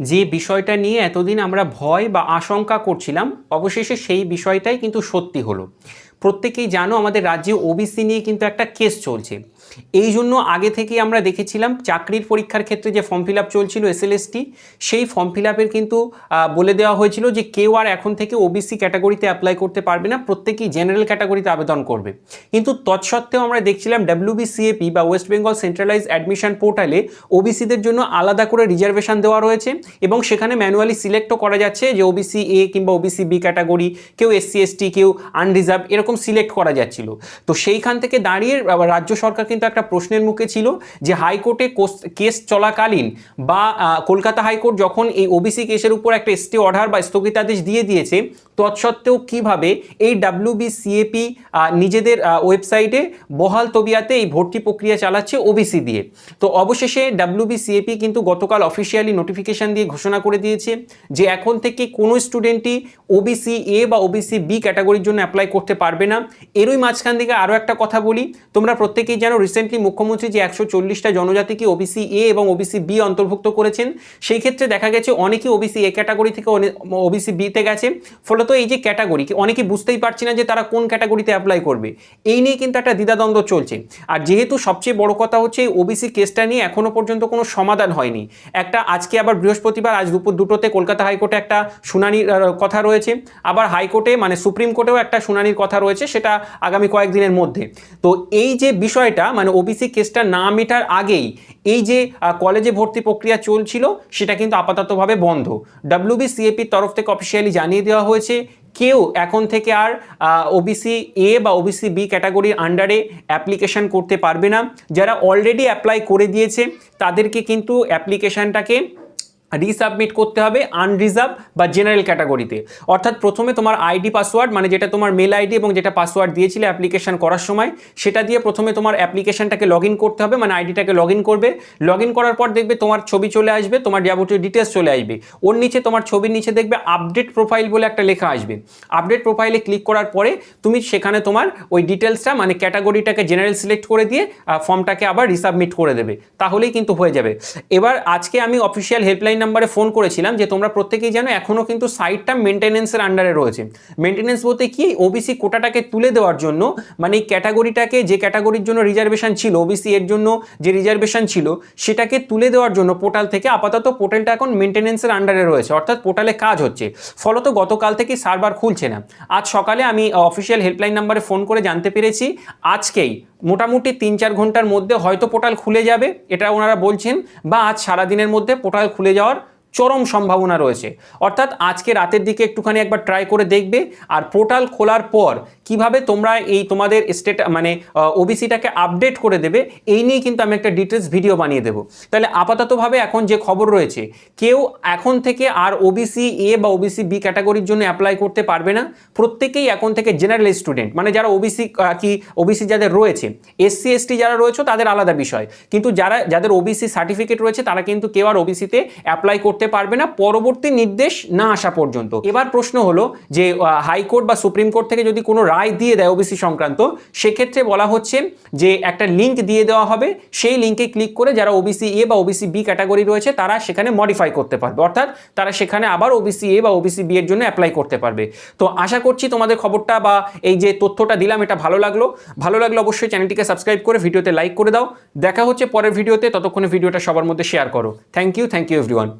যে বিষয়টা নিয়ে এতদিন আমরা ভয় বা আশঙ্কা করছিলাম, অবশেষে সেই বিষয়টাই কিন্তু সত্যি হলো। প্রত্যেকেই জানো আমাদের রাজ্যে ওবিসি নিয়ে কিন্তু একটা কেস চলছে। এই জন্য আগে থেকেই আমরা দেখেছিলাম চাকরির পরীক্ষার ক্ষেত্রে যে ফর্ম ফিল আপ চলছিল এসএলএসটি সেই ফর্ম ফিল আপের কিন্তু বলে দেওয়া হয়েছিল যে কেউ আর এখন থেকে ওবিসি ক্যাটাগরিতে অ্যাপ্লাই করতে পারবে না, প্রত্যেকেই জেনারেল ক্যাটাগরিতে আবেদন করবে। কিন্তু তৎসত্ত্বেও আমরা দেখছিলাম ডাব্লিউবিসিএপি বা ওয়েস্ট বেঙ্গল সেন্ট্রালাইজ অ্যাডমিশন পোর্টালে ওবিসিদের জন্য আলাদা করে রিজার্ভেশন দেওয়া রয়েছে এবং সেখানে ম্যানুয়ালি সিলেক্টও করা যাচ্ছে যে ওবিসি এ কিংবা ওবিসি বি ক্যাটাগরি কেউ এসসি এসটি কেউ আনরিজার্ভ এরকম সিলেক্ট করা যাচ্ছিল। তো সেইখান থেকে দাঁড়িয়ে রাজ্য সরকার কিন্তু একটা প্রশ্নের মুখে ছিল যে হাইকোর্টে কোস- কেস চলাকালীন বা কলকাতা হাইকোর্ট যখন এই ওবিসি কেসের উপর একটা স্টে অর্ডার বা স্থগিতাদেশ দিয়ে দিয়েছে, তৎসত্ত্বেও কীভাবে এই ডাব্লিউবিসিএপি নিজেদের ওয়েবসাইটে বহাল তবিয়াতে এই ভর্তি প্রক্রিয়া চালাচ্ছে ওবিসি দিয়ে। তো অবশেষে ডাব্লিউবিসিএপি কিন্তু গতকাল অফিসিয়ালি নোটিফিকেশন দিয়ে ঘোষণা করে দিয়েছে যে এখন থেকে কোনো স্টুডেন্টই ওবিসি এ বা ওবিসি বি ক্যাটাগরির জন্য অ্যাপ্লাই করতে পারবে না। এরই মাঝখান থেকে আরও একটা কথা বলি। তোমরা প্রত্যেকেই জানো রিসেন্টলি মুখ্যমন্ত্রী যে একশো চল্লিশটা জনজাতিকে ওবিসি এ এবং ওবিসি বি অন্তর্ভুক্ত করেছেন, সেই ক্ষেত্রে দেখা গেছে অনেকেই ওবিসি এ ক্যাটাগরি থেকে ওবিসি বিতে গেছে। ফলত এই যে ক্যাটাগরি অনেকে বুঝতেই পারছি না যে তারা কোন ক্যাটাগরিতে অ্যাপ্লাই করবে। এই নিয়ে কিন্তু একটা দ্বিধাদ্বন্দ্ব চলছে। আর যেহেতু সবচেয়ে বড় কথা হচ্ছে ওবিসি কেসটা নিয়ে এখনও পর্যন্ত কোনো সমাধান হয়নি। একটা আজকে আবার বৃহস্পতিবার, আজ দুপুর দুটোতে কলকাতা হাইকোর্টে একটা শুনানির কথা রয়েছে। আবার হাইকোর্টে মানে সুপ্রিম কোর্টেও একটা শুনানির কথা রয়েছে। সেটা আগামী কয়েকদিনের মধ্যে। তো এই যে বিষয়টা মানে ওবিসি কেসটা না মেটার আগেই এই যে কলেজে ভর্তি প্রক্রিয়া চলছিল, সেটা কিন্তু আপাততভাবে বন্ধ। ডাব্লিউবিসিএপির তরফ থেকে অফিসিয়ালি জানিয়ে দেওয়া হয়েছে, কেউ এখন থেকে আর ওবিসি এ বা ওবিসি বি ক্যাটাগরির আন্ডারে অ্যাপ্লিকেশন করতে পারবে না। যারা অলরেডি অ্যাপ্লাই করে দিয়েছে, তাদেরকে কিন্তু অ্যাপ্লিকেশানটাকে রিসাবমিট করতে হবে আনরিজার্ভ বা জেনারেল ক্যাটাগরিতে অর্থাৎ প্রথমে তোমার আইডি পাসওয়ার্ড মানে যেটা তোমার মেল আইডি এবং যেটা পাসওয়ার্ড দিয়েছিলে অ্যাপ্লিকেশন করার সময়, সেটা দিয়ে প্রথমে তোমার অ্যাপ্লিকেশনটাকে লগ করতে হবে মানে আইডিটাকে লগ করবে। লগ করার পর দেখবে তোমার ছবি চলে আসবে, তোমার যাবতীয় ডিটেলস চলে আসবে। ওর নিচে তোমার ছবির নিচে দেখবে আপডেট প্রোফাইল বলে একটা লেখা আসবে। আপডেট প্রোফাইলে ক্লিক করার পরে তুমি সেখানে তোমার ওই ডিটেলসটা মানে ক্যাটাগরিটাকে জেনারেল সিলেক্ট করে দিয়ে ফর্মটাকে আবার রিসাবমিট করে দেবে। তাহলেই কিন্তু হয়ে যাবে। এবার আজকে আমি অফিসিয়াল হেল্পলাইন নাম্বারে ফোন করেছিলাম যে তোমরা প্রত্যেকেই জানো এখনও কিন্তু সাইটটা মেনটেনেন্সের আন্ডারে রয়েছে। মেনটেনেন্স বলতে কি? ওবিসি কোটাটাকে তুলে দেওয়ার জন্য মানে এই ক্যাটাগরিটাকে যে ক্যাটাগরির জন্য রিজার্ভেশন ছিল ওবিসি এর জন্য যে রিজার্ভেশন ছিল, সেটাকে তুলে দেওয়ার জন্য পোর্টাল থেকে আপাতত পোর্টালটা এখন মেনটেনেন্সের আন্ডারে রয়েছে, অর্থাৎ পোর্টালে কাজ হচ্ছে। ফলত গতকাল থেকে সার্ভার খুলছে না। আজ সকালে আমি অফিসিয়াল হেল্পলাইন নাম্বারে ফোন করে জানতে পেরেছি, আজকেই মোটামুটি তিন চার ঘণ্টার মধ্যে হয়তো পোর্টাল খুলে যাবে, এটা ওনারা বলছেন, বা আজ সারাদিনের মধ্যে পোর্টাল খুলে যাওয়ার চরম সম্ভাবনা রয়েছে। অর্থাৎ আজকে রাতের দিকে একটুখানি একবার ট্রাই করে দেখবে আর পোর্টাল খোলার পর কীভাবে তোমরা এই তোমাদের স্টেট মানে ওবিসিটাকে আপডেট করে দেবে, এই নিয়ে কিন্তু আমি একটা ডিটেলস ভিডিও বানিয়ে দেবো। তাহলে আপাততভাবে এখন যে খবর রয়েছে, কেউ এখন থেকে আর ওবিসি এ বা ওবিসি বি ক্যাটাগরির জন্য অ্যাপ্লাই করতে পারবে না। প্রত্যেকেই এখন থেকে জেনারেল স্টুডেন্ট মানে যারা ওবিসি কি ওবিসি যাদের রয়েছে এসসি এসটি যারা রয়েছে, তাদের আলাদা বিষয়। কিন্তু যারা, যাদের ওবিসি সার্টিফিকেট রয়েছে, তারা কিন্তু কেউ আর ওবিসিতে অ্যাপ্লাই করতে পারবে না, পরবর্তী নির্দেশ না আসা পর্যন্ত। এবার প্রশ্ন হলো যে হাইকোর্ট বা সুপ্রিম কোর্ট থেকে যদি কোনো রায় দিয়ে দেয় ওবিসি সংক্রান্ত, সেক্ষেত্রে বলা হচ্ছে যে, একটা লিঙ্ক দিয়ে দেওয়া হবে। সেই লিঙ্কে ক্লিক করে যারা ওবিসি এ বা ওবিসি বি ক্যাটাগরি রয়েছে, তারা সেখানে মডিফাই করতে পারবে। অর্থাৎ তারা সেখানে আবার ওবিসি এ বা ওবিসি বি এর জন্য অ্যাপ্লাই করতে পারবে। তো আশা করছি তোমাদের খবরটা বা এই যে তথ্যটা দিলাম, এটা ভালো লাগল। ভালো লাগল অবশ্যই চ্যানেলটিকে সাবস্ক্রাইব করে ভিডিওতে লাইক করে দাও। দেখা হচ্ছে পরের ভিডিওতে, ততক্ষণে ভিডিওটা সবার মধ্যে শেয়ার করো। Thank you thank you everyone